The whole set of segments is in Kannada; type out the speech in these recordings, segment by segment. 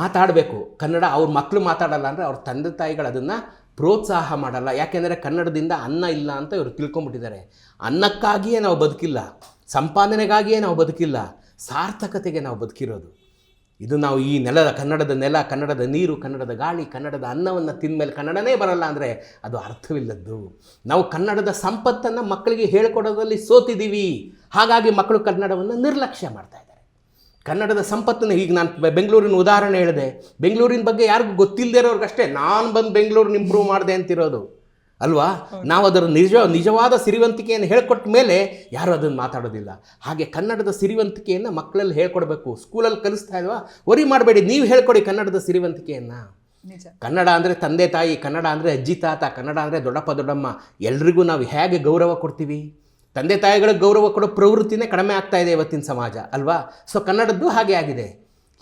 ಮಾತಾಡಬೇಕು. ಕನ್ನಡ ಅವ್ರ ಮಕ್ಕಳು ಮಾತಾಡಲ್ಲ ಅಂದರೆ ಅವ್ರ ತಂದೆ ತಾಯಿಗಳು ಅದನ್ನು ಪ್ರೋತ್ಸಾಹ ಮಾಡಲ್ಲ. ಯಾಕೆಂದರೆ ಕನ್ನಡದಿಂದ ಅನ್ನ ಇಲ್ಲ ಅಂತ ಇವರು ತಿಳ್ಕೊಂಬಿಟ್ಟಿದ್ದಾರೆ ಅನ್ನಕ್ಕಾಗಿಯೇ ನಾವು ಬದುಕಿಲ್ಲ. ಸಂಪಾದನೆಗಾಗಿಯೇ ನಾವು ಬದುಕಿಲ್ಲ. ಸಾರ್ಥಕತೆಗೆ ನಾವು ಬದುಕಿರೋದು. ಇದು ನಾವು ಈ ನೆಲದ, ಕನ್ನಡದ ನೆಲ, ಕನ್ನಡದ ನೀರು, ಕನ್ನಡದ ಗಾಳಿ, ಕನ್ನಡದ ಅನ್ನವನ್ನು ತಿಂದಮೇಲೆ ಕನ್ನಡನೇ ಬರಲ್ಲ ಅಂದರೆ ಅದು ಅರ್ಥವಿಲ್ಲದ್ದು. ನಾವು ಕನ್ನಡದ ಸಂಪತ್ತನ್ನು ಮಕ್ಕಳಿಗೆ ಹೇಳ್ಕೊಡೋದ್ರಲ್ಲಿ ಸೋತಿದ್ದೀವಿ. ಹಾಗಾಗಿ ಮಕ್ಕಳು ಕನ್ನಡವನ್ನು ನಿರ್ಲಕ್ಷ್ಯ ಮಾಡ್ತಾ ಇದ್ದಾರೆ. ಕನ್ನಡದ ಸಂಪತ್ತನ್ನು ಈಗ ನಾನು ಬೆಂಗಳೂರಿನ ಉದಾಹರಣೆ ಹೇಳಿದೆ. ಬೆಂಗಳೂರಿನ ಬಗ್ಗೆ ಯಾರಿಗೂ ಗೊತ್ತಿಲ್ಲದೆ ಇರೋರ್ಗಷ್ಟೇ ನಾನು ಬಂದು ಬೆಂಗಳೂರನ್ನ ಇಂಪ್ರೂವ್ ಮಾಡಿದೆ ಅಂತಿರೋದು. ಅಲ್ವಾ? ನಾವು ಅದರ ನಿಜ ನಿಜವಾದ ಸಿರಿವಂತಿಕೆಯನ್ನು ಹೇಳ್ಕೊಟ್ಟ ಮೇಲೆ ಯಾರು ಅದನ್ನು ಮಾತಾಡೋದಿಲ್ಲ. ಹಾಗೆ ಕನ್ನಡದ ಸಿರಿವಂತಿಕೆಯನ್ನು ಮಕ್ಕಳಲ್ಲಿ ಹೇಳ್ಕೊಡ್ಬೇಕು. ಸ್ಕೂಲಲ್ಲಿ ಕಲಿಸ್ತಾ ಇಲ್ವಾ ವರಿ ಮಾಡಬೇಡಿ ನೀವು ಹೇಳ್ಕೊಡಿ ಕನ್ನಡದ ಸಿರಿವಂತಿಕೆಯನ್ನು. ಕನ್ನಡ ಅಂದರೆ ತಂದೆ ತಾಯಿ ಕನ್ನಡ ಅಂದರೆ ಅಜ್ಜಿ ತಾತ ಕನ್ನಡ ಅಂದರೆ ದೊಡ್ಡಪ್ಪ ದೊಡ್ಡಮ್ಮ. ಎಲ್ರಿಗೂ ನಾವು ಹೇಗೆ ಗೌರವ ಕೊಡ್ತೀವಿ? ತಂದೆ ತಾಯಿಗಳಿಗೆ ಗೌರವ ಕೊಡೋ ಪ್ರವೃತ್ತಿನೇ ಕಡಿಮೆ ಆಗ್ತಾ ಇದೆ ಇವತ್ತಿನ ಸಮಾಜ, ಅಲ್ವಾ? ಸೊ ಕನ್ನಡದ್ದು ಹಾಗೆ ಆಗಿದೆ.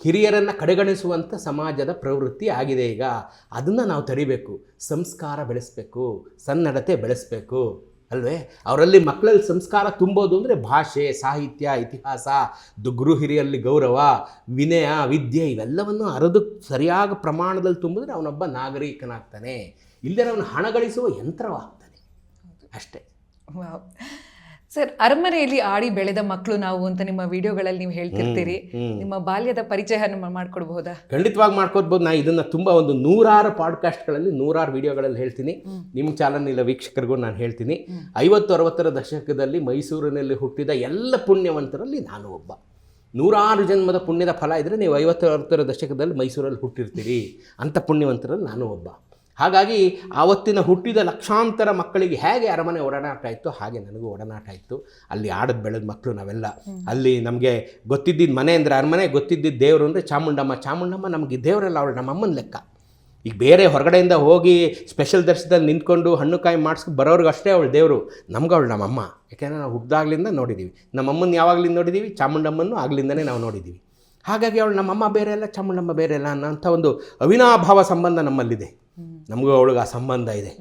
ಹಿರಿಯರನ್ನು ಕಡೆಗಣಿಸುವಂಥ ಸಮಾಜದ ಪ್ರವೃತ್ತಿ ಆಗಿದೆ ಈಗ. ಅದನ್ನು ನಾವು ತಡಿಬೇಕು. ಸಂಸ್ಕಾರ ಬೆಳೆಸಬೇಕು, ಸನ್ನಡತೆ ಬೆಳೆಸಬೇಕು, ಅಲ್ವೇ? ಅವರಲ್ಲಿ ಮಕ್ಕಳಲ್ಲಿ ಸಂಸ್ಕಾರ ತುಂಬೋದು ಅಂದರೆ ಭಾಷೆ, ಸಾಹಿತ್ಯ, ಇತಿಹಾಸ ದುಗ್ರು ಹಿರಿಯಲ್ಲಿ ಗೌರವ, ವಿನಯ, ವಿದ್ಯೆ ಇವೆಲ್ಲವನ್ನು ಅರದು ಸರಿಯಾದ ಪ್ರಮಾಣದಲ್ಲಿ ತುಂಬಿದ್ರೆ ಅವನೊಬ್ಬ ನಾಗರಿಕನಾಗ್ತಾನೆ. ಇಲ್ಲದೆ ಅವನು ಹಣ ಗಳಿಸುವ ಯಂತ್ರವಾಗ್ತಾನೆ. ಅಷ್ಟೇ. ಸರ್ ಅರಮನೆಯಲ್ಲಿ ಆಡಿ ಬೆಳೆದ ಮಕ್ಕಳು ನಾವು ಅಂತ ನಿಮ್ಮ ವಿಡಿಯೋಗಳಲ್ಲಿ ನೀವು ಹೇಳ್ತಿರ್ತೀರಿ. ನಿಮ್ಮ ಬಾಲ್ಯದ ಪರಿಚಯ ಮಾಡ್ಕೊಡ್ಬಹುದಾ? ಖಂಡಿತವಾಗಿ ಮಾಡ್ಕೋಬೋದು ನಾ ಇದನ್ನ ತುಂಬಾ ಒಂದು ನೂರಾರು ಪಾಡ್ಕಾಸ್ಟ್ಗಳಲ್ಲಿ ನೂರಾರು ವಿಡಿಯೋಗಳಲ್ಲಿ ಹೇಳ್ತೀನಿ. ನಿಮ್ಮ ಚಾನಲ್ ಇಲ್ಲ ವೀಕ್ಷಕರಿಗೂ ನಾನು ಹೇಳ್ತೀನಿ. ಐವತ್ತು ಅರವತ್ತರ ದಶಕದಲ್ಲಿ ಮೈಸೂರಿನಲ್ಲಿ ಹುಟ್ಟಿದ ಎಲ್ಲ ಪುಣ್ಯವಂತರಲ್ಲಿ ನಾನು ಒಬ್ಬ. ನೂರಾರು ಜನ್ಮದ ಪುಣ್ಯದ ಫಲ ಇದ್ರೆ ನೀವು ಐವತ್ತು ಅರವತ್ತರ ದಶಕದಲ್ಲಿ ಮೈಸೂರಲ್ಲಿ ಹುಟ್ಟಿರ್ತೀರಿ ಅಂತ ಪುಣ್ಯವಂತರಲ್ಲಿ ನಾನು ಒಬ್ಬ. ಹಾಗಾಗಿ ಆವತ್ತಿನ ಹುಟ್ಟಿದ ಲಕ್ಷಾಂತರ ಮಕ್ಕಳಿಗೆ ಹೇಗೆ ಅರಮನೆ ಒಡನಾಟ ಇತ್ತು ಹಾಗೆ ನನಗೂ ಒಡನಾಟ ಇತ್ತು ಅಲ್ಲಿ ಆಡದ ಬೆಳೆದ ಮಕ್ಕಳು ನಾವೆಲ್ಲ. ಅಲ್ಲಿ ನಮಗೆ ಗೊತ್ತಿದ್ದಿದ್ದು ಮನೆ ಅಂದರೆ ಅರಮನೆ ಗೊತ್ತಿದ್ದಿದ್ದು ದೇವರು ಅಂದರೆ ಚಾಮುಂಡಮ್ಮ. ಚಾಮುಂಡಮ್ಮ ನಮಗೆ ದೇವರಲ್ಲ ಅವಳು ನಮ್ಮ ಅಮ್ಮನ ಲೆಕ್ಕ. ಈಗ ಬೇರೆ ಹೊರಗಡೆಯಿಂದ ಹೋಗಿ ಸ್ಪೆಷಲ್ ದರ್ಶನದಲ್ಲಿ ನಿಂತ್ಕೊಂಡು ಹಣ್ಣು ಕಾಯಿ ಮಾಡಿಸ್ಕೊಂಡು ಬರೋರ್ಗೆ ಅಷ್ಟೇ ಅವಳು ದೇವರು. ನಮ್ಗೆ ಅವಳು ನಮ್ಮಮ್ಮ. ಯಾಕೆಂದರೆ ನಾವು ಹುಟ್ಟಿದಾಗ್ಲಿಂದ ನೋಡಿದ್ದೀವಿ ನಮ್ಮಮ್ಮನ ಯಾವಾಗಲಿಂದ ನೋಡಿದ್ದೀವಿ ಚಾಮುಂಡಮ್ಮನ್ನು ಆಗ್ಲಿಂದನೇ ನಾವು ನೋಡಿದ್ದೀವಿ ಹಾಗಾಗಿ ಅವಳು ನಮ್ಮಮ್ಮ ಬೇರೆ ಅಲ್ಲ ಚಾಮುಂಡಮ್ಮ ಬೇರೆ ಅಲ್ಲ ಅನ್ನೋಂಥ ಒಂದು ಅವಿನಾಭಾವ ಸಂಬಂಧ ನಮ್ಮಲ್ಲಿದೆ. ನಮಗೂ ಅವಳಿಗೆ ಆ ಸಂಬಂಧ ಇದೆ.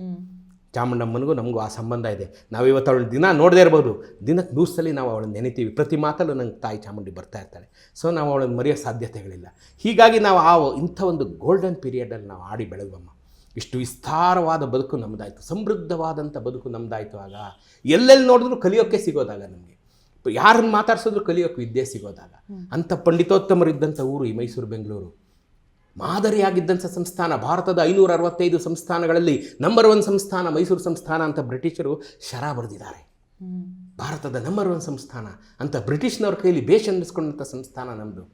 ಚಾಮುಂಡಮ್ಮನಿಗೂ ನಮಗೂ ಆ ಸಂಬಂಧ ಇದೆ. ನಾವು ಇವತ್ತು ಅವಳು ದಿನ ನೋಡದೇ ಇರ್ಬೋದು. ದಿನಕ್ಕೆ ಸಲ ನಾವು ಅವಳನ್ನು ನೆನಿತೀವಿ. ಪ್ರತಿ ಮಾತಲ್ಲೂ ನಂಗೆ ತಾಯಿ ಚಾಮುಂಡಿ ಬರ್ತಾ ಇರ್ತಾಳೆ. ಸೊ ನಾವು ಅವಳನ್ನು ಮರೆಯೋ ಸಾಧ್ಯತೆಗಳಿಲ್ಲ. ಹೀಗಾಗಿ ನಾವು ಆ ಇಂಥ ಒಂದು ಗೋಲ್ಡನ್ ಪೀರಿಯಡಲ್ಲಿ ನಾವು ಆಡಿ ಬೆಳೆದ್ವಮ್ಮ. ಇಷ್ಟು ವಿಸ್ತಾರವಾದ ಬದುಕು ನಮ್ಮದಾಯಿತು ಸಮೃದ್ಧವಾದಂಥ ಬದುಕು ನಮ್ಮದಾಯಿತು ಆಗ. ಎಲ್ಲೆಲ್ಲಿ ನೋಡಿದ್ರೂ ಕಲಿಯೋಕ್ಕೆ ಸಿಗೋದಾಗ ನಮಗೆ. ಯಾರನ್ನು ಮಾತಾಡ್ಸಿದ್ರು ಕಲಿಯೋಕ್ಕೆ ವಿದ್ಯೆ ಸಿಗೋದಾಗ. ಅಂಥ ಪಂಡಿತೋತ್ತಮರಿದ್ದಂಥ ಊರು ಈ ಮೈಸೂರು ಬೆಂಗಳೂರು. ಮಾದರಿಯಾಗಿದ್ದಂಥ ಸಂಸ್ಥಾನ, ಭಾರತದ ಐನೂರ ಅರವತ್ತೈದು ಸಂಸ್ಥಾನಗಳಲ್ಲಿ ನಂಬರ್ ಒನ್ ಸಂಸ್ಥಾನ ಮೈಸೂರು ಸಂಸ್ಥಾನ ಅಂತ ಬ್ರಿಟಿಷರು ಶರ ಬರೆದಿದ್ದಾರೆ. ಭಾರತದ ನಂಬರ್ ಒನ್ ಸಂಸ್ಥಾನ ಅಂತ ಬ್ರಿಟಿಷ್ನವ್ರ ಕೈಯಲ್ಲಿ ಬೇಷ್ ಅನ್ನಿಸ್ಕೊಂಡಂಥ ಸಂಸ್ಥಾನ ನಮ್ಮದು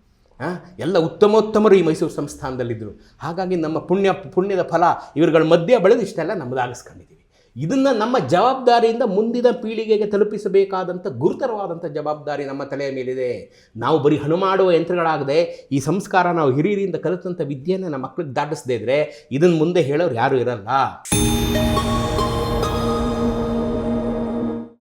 ಎಲ್ಲ ಉತ್ತಮೋತ್ತಮರು ಈ ಮೈಸೂರು ಸಂಸ್ಥಾನದಲ್ಲಿದ್ದರು. ಹಾಗಾಗಿ ನಮ್ಮ ಪುಣ್ಯ, ಪುಣ್ಯದ ಫಲ ಇವ್ರುಗಳ ಮಧ್ಯೆ ಬೆಳೆದು ಇಷ್ಟೆಲ್ಲ ನಮ್ಮದಾಗಿಸ್ಕೊಂಡಿದ್ದೀವಿ ಇದನ್ನು ನಮ್ಮ ಜವಾಬ್ದಾರಿಯಿಂದ ಮುಂದಿನ ಪೀಳಿಗೆಗೆ ತಲುಪಿಸಬೇಕಾದಂಥ ಗುರುತರವಾದಂಥ ಜವಾಬ್ದಾರಿ ನಮ್ಮ ತಲೆಯ ಮೇಲಿದೆ. ನಾವು ಬರೀ ಹನುಮಾಡುವ ಯಂತ್ರಗಳಾಗದೆ ಈ ಸಂಸ್ಕಾರ ನಾವು ಹಿರಿಯರಿಂದ ಕಲಿತಂಥ ವಿದ್ಯೆಯನ್ನು ನಮ್ಮ ಮಕ್ಕಳಿಗೆ ದಾಟಿಸದೇ ಇದ್ದರೆ ಇದನ್ನು ಮುಂದೆ ಹೇಳೋರು ಯಾರೂ ಇರಲ್ಲ.